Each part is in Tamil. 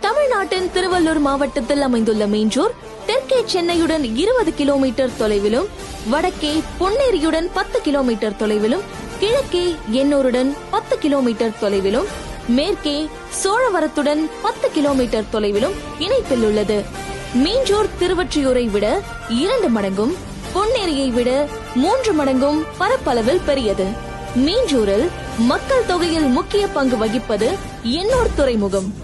தமிழ்நாட்டின் திருவள்ளூர் மாவட்டத்தில் அமைந்துள்ள மீஞ்சூர் தெற்கே சென்னையுடன் இருபது கிலோமீட்டர் தொலைவிலும் வடக்கே பொன்னேரியுடன் பத்து கிலோமீட்டர் தொலைவிலும் கிழக்கே எண்ணூருடன் பத்து கிலோமீட்டர் தொலைவிலும் மேற்கே சோழவரத்துடன் பத்து கிலோமீட்டர் தொலைவிலும் இணைப்பில் உள்ளது. மீஞ்சூர் திருவற்றியூரை விட இரண்டு மடங்கும் பொன்னேரியை விட மூன்று மடங்கும் பரப்பளவில் பெரியது. மீஞ்சூரில் மக்கள் தொகையில் முக்கிய பங்கு வகிப்பது எண்ணூர் துறைமுகம்.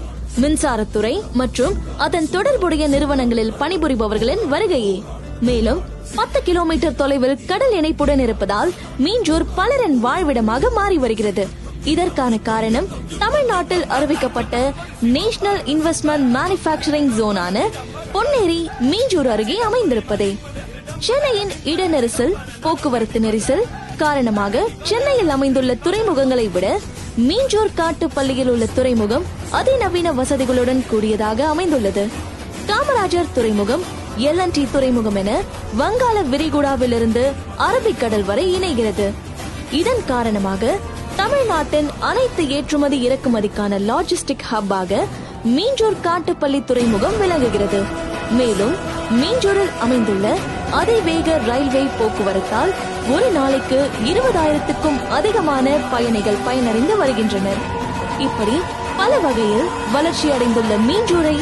மின்சாரத்துறை மற்றும் அதன் தொடர்புடைய நிறுவனங்களில் பணிபுரிபவர்களின் வருகையே. மேலும் பத்து கிலோமீட்டர் தொலைவில் கடல் இணைப்புடன் இருப்பதால் மீஞ்சூர் பலரின் வாழ்விடமாக மாறி வருகிறது. இதற்கான காரணம் தமிழ்நாட்டில் அறிவிக்கப்பட்ட நேஷனல் இன்வெஸ்ட்மெண்ட் மேனுஃபேக்சரிங் ஜோனான பொன்னேரி மீஞ்சூர் அருகே அமைந்திருப்பதே. சென்னையின் இட நெரிசல் போக்குவரத்து நெரிசல் காரணமாக சென்னையில் அமைந்துள்ள துறைமுகங்களை விட மீஞ்சூர் காட்டுப்பள்ளியில் உள்ள துறைமுகம் அதிநவீன வசதிகளுடன் கூடியதாக அமைந்துள்ளது. காமராஜர் துறைமுகம் எல் டி துறைமுகம் என வங்காள விரிகுடாவிலிருந்து அரபிக்கடல் வரை இணைகிறது. இதன் காரணமாக தமிழ்நாட்டின் அனைத்து ஏற்றுமதி இறக்குமதிக்கான லாஜிஸ்டிக் ஹப்பாக மீஞ்சூர் காட்டுப்பள்ளி துறைமுகம் விளங்குகிறது. மேலும் மீஞ்சூரில் அமைந்துள்ள அதிவேக ரயில்வே போக்குவரத்தால் ஒரு நாளைக்கு இருபதாயிரத்துக்கும் அதிகமான பயணிகள் பயனடைந்து வருகின்றனர். இப்படி பல வகையில் வளர்ச்சி அடைந்துள்ள மீஞ்சூரை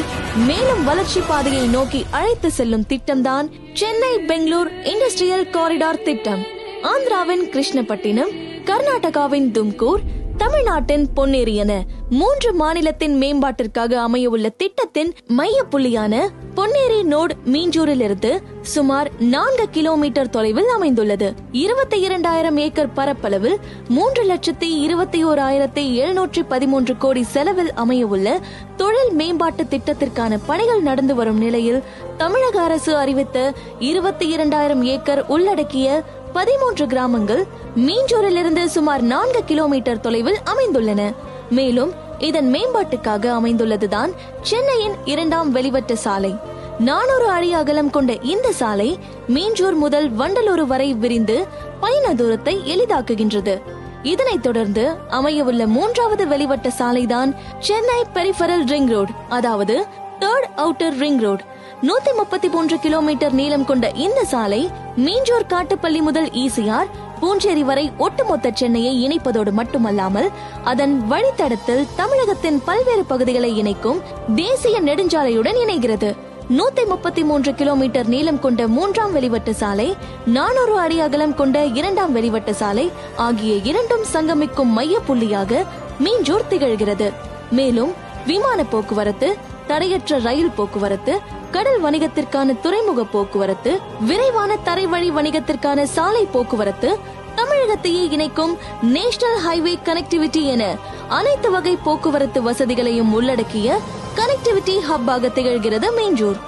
மேலும் வளர்ச்சி பாதையை நோக்கி அழைத்து செல்லும் திட்டம்தான் சென்னை பெங்களூர் இண்டஸ்ட்ரியல் காரிடார் திட்டம். ஆந்திராவின் கிருஷ்ணப்பட்டினம் கர்நாடகாவின் தும்கூர் தமிழ்நாட்டின் பொன்னேரி என மூன்று மாநிலத்தின் மேம்பாட்டிற்காக அமையவுள்ள திட்டத்தின் மைய புள்ளியான பொன்னேரி நோட் மீஞ்சூரிலிருந்து சுமார் நான்கு கிலோமீட்டர் தொலைவில் அமைந்துள்ளது. இருபத்தி இரண்டாயிரம் ஏக்கர் பரப்பளவில் மூன்று லட்சத்தி இருபத்தி ஓராயிரத்தி எழுநூற்றி பதிமூன்று கோடி செலவில் அமையவுள்ள தொழில் மேம்பாட்டு திட்டத்திற்கான பணிகள் நடந்து வரும் நிலையில் தமிழக அரசு அறிவித்த இருபத்தி இரண்டாயிரம் ஏக்கர் உள்ளடக்கிய பதிமூன்று கிராமங்கள் மீஞ்சூரிலிருந்து சுமார் நான்கு கிலோமீட்டர் தொலைவில் அமைந்துள்ளன. மேலும் இதன் மேம்பாட்டுக்காக அமைந்துள்ளதுதான் சென்னையின் இரண்டாம் வெளிவட்ட சாலை. நானூறு அடி அகலம் கொண்ட இந்த சாலை மீஞ்சூர் முதல் வண்டலூர் வரை விரிந்து பயண தூரத்தை எளிதாக்குகின்றது. இதனைத் தொடர்ந்து அமையவுள்ள மூன்றாவது வெளிவட்ட சாலைதான் சென்னை பெரிஃபரல் ரிங் ரோடு அதாவது தேர்ட் அவுட்டர் ரிங் ரோடு நூத்தி முப்பத்தி மூன்று கிலோமீட்டர் நீளம் கொண்ட இந்த சாலை மீஞ்சூர் காட்டுப்பள்ளி முதல் ஈசிஆர் பூஞ்சேரி வரை ஒட்டுமொத்த சென்னையை இணைப்பதோடு மட்டுமல்லாமல் அதன் வழித்தடத்தில் தமிழகத்தின் பல்வேறு பகுதிகளை இணைக்கும் தேசிய நெடுஞ்சாலையுடன் இணைகிறது. நூத்தி முப்பத்தி மூன்று கிலோமீட்டர் நீளம் கொண்ட மூன்றாம் வெளிவட்ட சாலை நானூறு அடி அகலம் கொண்ட இரண்டாம் வெளிவட்ட சாலை ஆகிய இரண்டும் சங்கமிக்கும் மைய புள்ளியாக மீஞ்சூர் திகழ்கிறது. மேலும் விமான போக்குவரத்து தடையற்ற ரயில் போக்குவரத்து கடல் வணிகத்திற்கான துறைமுக போக்குவரத்து விரைவான தரைவழி வணிகத்திற்கான சாலை போக்குவரத்து தமிழகத்தையே இணைக்கும் நேஷனல் ஹைவே கனெக்டிவிட்டி என அனைத்து வகை போக்குவரத்து வசதிகளையும் உள்ளடக்கிய கனெக்டிவிட்டி ஹப்பாக திகழ்கிறது மேஞ்சூர்.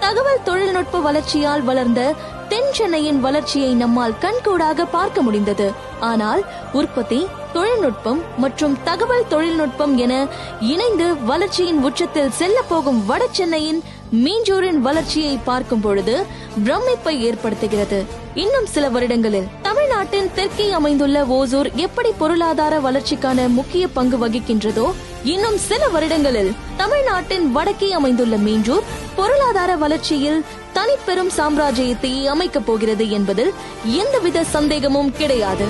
தகவல் தொழில்நுட்ப வளர்ச்சியால் வளர்ந்த தென் சென்னையின் வளர்ச்சியை நம்மால் கண்கூடாக பார்க்க முடிந்தது. ஆனால் உற்பத்தி தொழில்நுட்பம் மற்றும் தகவல் தொழில்நுட்பம் என இணைந்து வளர்ச்சியின் உச்சத்தில் செல்ல போகும் வட சென்னையின் மீஞ்சூரின் வளர்ச்சியை பார்க்கும் பொழுது பிரமிப்பை ஏற்படுத்துகிறது. இன்னும் சில வருடங்களில் தமிழ்நாட்டின் தெற்கே அமைந்துள்ள ஓசூர் எப்படி பொருளாதார வளர்ச்சிக்கான முக்கிய பங்கு வகிக்கின்றதோ இன்னும் சில வருடங்களில் தமிழ்நாட்டின் வடக்கே அமைந்துள்ள மீஞ்சூர் பொருளாதார வளர்ச்சியில் தனிப்பெரும் சாம்ராஜ்யத்தை அமைக்கப் போகிறது என்பதில் எந்தவித சந்தேகமும் கிடையாது.